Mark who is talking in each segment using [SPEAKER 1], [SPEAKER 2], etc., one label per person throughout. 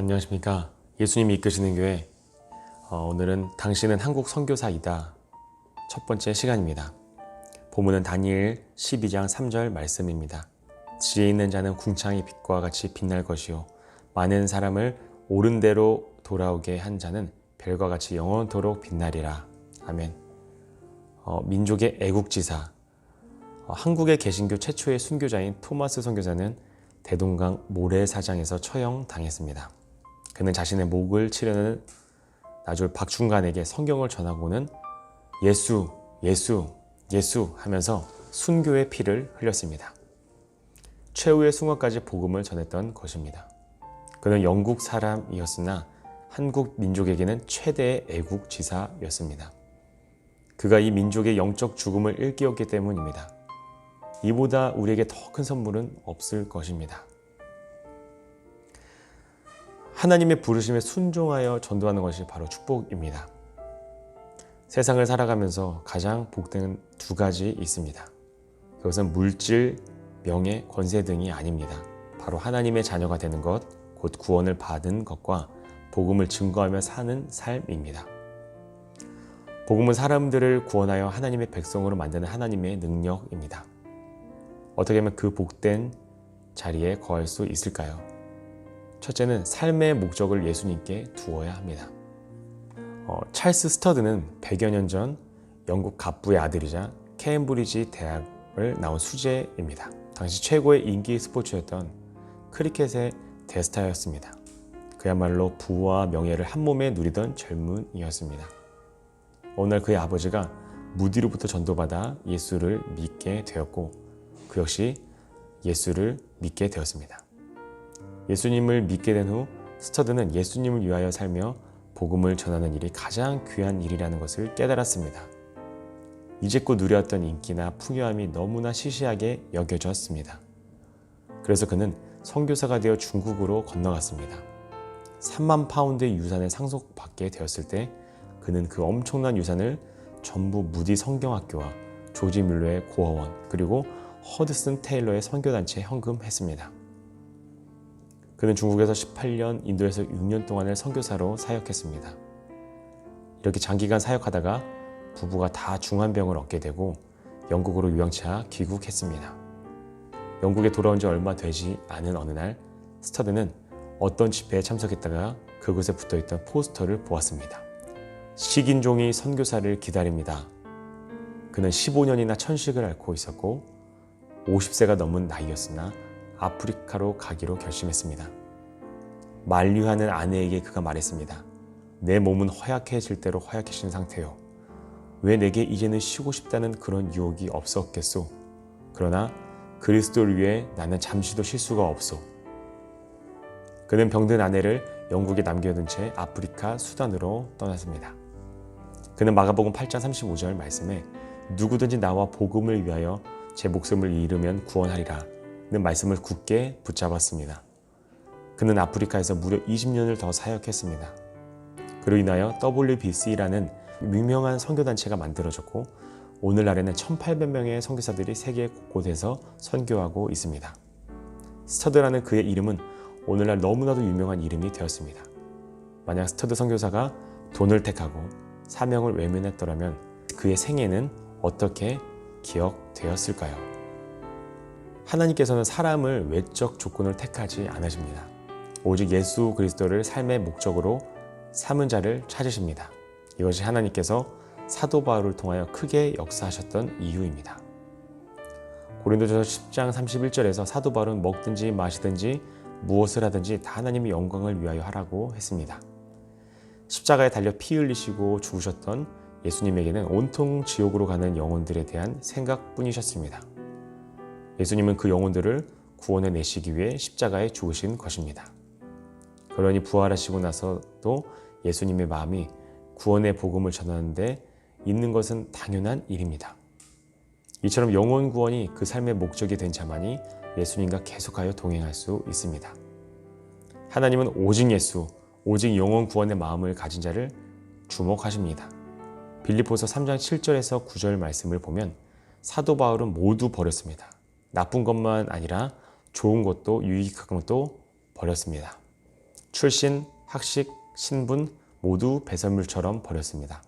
[SPEAKER 1] 안녕하십니까. 예수님이 이끄시는 교회. 어, 오늘은 당신은 한국 선교사이다. 첫 번째 시간입니다. 본문은 다니엘 12장 3절 말씀입니다. 지혜 있는 자는 궁창의 빛과 같이 빛날 것이요. 많은 사람을 옳은 대로 돌아오게 한 자는 별과 같이 영원토록 빛나리라. 아멘. 어, 민족의 애국지사. 어, 한국의 개신교 최초의 순교자인 토마스 선교사는 대동강 모래사장에서 처형당했습니다. 그는 자신의 목을 치려는 나졸 박중간에게 성경을 전하고는 예수, 예수, 예수 하면서 순교의 피를 흘렸습니다. 최후의 순간까지 복음을 전했던 것입니다. 그는 영국 사람이었으나 한국 민족에게는 최대의 애국지사였습니다. 그가 이 민족의 영적 죽음을 일깨웠기 때문입니다. 이보다 우리에게 더 큰 선물은 없을 것입니다. 하나님의 부르심에 순종하여 전도하는 것이 바로 축복입니다. 세상을 살아가면서 가장 복된 두 가지 있습니다. 그것은 물질, 명예, 권세 등이 아닙니다. 바로 하나님의 자녀가 되는 것, 곧 구원을 받은 것과 복음을 증거하며 사는 삶입니다. 복음은 사람들을 구원하여 하나님의 백성으로 만드는 하나님의 능력입니다. 어떻게 하면 그 복된 자리에 거할 수 있을까요? 첫째는 삶의 목적을 예수님께 두어야 합니다. 어, 찰스 스터드는 100여 년 전 영국 갑부의 아들이자 케임브리지 대학을 나온 수재입니다. 당시 최고의 인기 스포츠였던 크리켓의 대스타였습니다. 그야말로 부와 명예를 한 몸에 누리던 젊은이였습니다. 어느 날 그의 아버지가 무디로부터 전도받아 예수를 믿게 되었고 그 역시 예수를 믿게 되었습니다. 예수님을 믿게 된 후 스터드는 예수님을 위하여 살며 복음을 전하는 일이 가장 귀한 일이라는 것을 깨달았습니다. 이제껏 누려왔던 인기나 풍요함이 너무나 시시하게 여겨졌습니다. 그래서 그는 선교사가 되어 중국으로 건너갔습니다. 3만 파운드의 유산을 상속받게 되었을 때 그는 그 엄청난 유산을 전부 무디 성경학교와 조지 뮬러의 고어원 그리고 허드슨 테일러의 선교단체에 헌금했습니다. 그는 중국에서 18년, 인도에서 6년 동안을 선교사로 사역했습니다. 이렇게 장기간 사역하다가 부부가 다 중환병을 얻게 되고 영국으로 유영차 귀국했습니다. 영국에 돌아온 지 얼마 되지 않은 어느 날 스터드는 어떤 집회에 참석했다가 그곳에 붙어 있던 포스터를 보았습니다. 식인종이 선교사를 기다립니다. 그는 15년이나 천식을 앓고 있었고 50세가 넘은 나이였으나 아프리카로 가기로 결심했습니다. 만류하는 아내에게 그가 말했습니다. 내 몸은 허약해질 대로 허약해진 상태요. 왜 내게 이제는 쉬고 싶다는 그런 유혹이 없었겠소? 그러나 그리스도를 위해 나는 잠시도 쉴 수가 없소. 그는 병든 아내를 영국에 남겨둔 채 아프리카 수단으로 떠났습니다. 그는 마가복음 8장 35절 말씀에 누구든지 나와 복음을 위하여 제 목숨을 잃으면 구원하리라 는 말씀을 굳게 붙잡았습니다. 그는 아프리카에서 무려 20년을 더 사역했습니다. 그로 인하여 WBC라는 유명한 선교단체가 만들어졌고 오늘날에는 1800명의 선교사들이 세계 곳곳에서 선교하고 있습니다. 스터드라는 그의 이름은 오늘날 너무나도 유명한 이름이 되었습니다. 만약 스터드 선교사가 돈을 택하고 사명을 외면했더라면 그의 생애는 어떻게 기억되었을까요? 하나님께서는 사람을 외적 조건을 택하지 않으십니다. 오직 예수 그리스도를 삶의 목적으로 삼은 자를 찾으십니다. 이것이 하나님께서 사도 바울을 통하여 크게 역사하셨던 이유입니다. 고린도전서 10장 31절에서 사도 바울은 먹든지 마시든지 무엇을 하든지 다 하나님의 영광을 위하여 하라고 했습니다. 십자가에 달려 피 흘리시고 죽으셨던 예수님에게는 온통 지옥으로 가는 영혼들에 대한 생각뿐이셨습니다. 예수님은 그 영혼들을 구원해 내시기 위해 십자가에 죽으신 것입니다. 그러니 부활하시고 나서도 예수님의 마음이 구원의 복음을 전하는데 있는 것은 당연한 일입니다. 이처럼 영혼 구원이 그 삶의 목적이 된 자만이 예수님과 계속하여 동행할 수 있습니다. 하나님은 오직 예수, 오직 영혼 구원의 마음을 가진 자를 주목하십니다. 빌리포서 3장 7절에서 9절 말씀을 보면 사도 바울은 모두 버렸습니다. 나쁜 것만 아니라 좋은 것도 유익한 것도 버렸습니다. 출신, 학식, 신분 모두 배설물처럼 버렸습니다.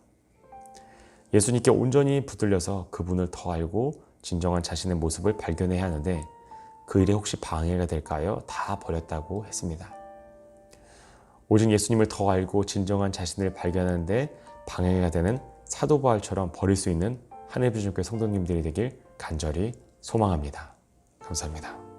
[SPEAKER 1] 예수님께 온전히 붙들려서 그분을 더 알고 진정한 자신의 모습을 발견해야 하는데 그 일에 혹시 방해가 될까요? 다 버렸다고 했습니다. 오직 예수님을 더 알고 진정한 자신을 발견하는데 방해가 되는 사도 바울처럼 버릴 수 있는 하늘비전교회 성도님들이 되길 간절히 소망합니다. 감사합니다.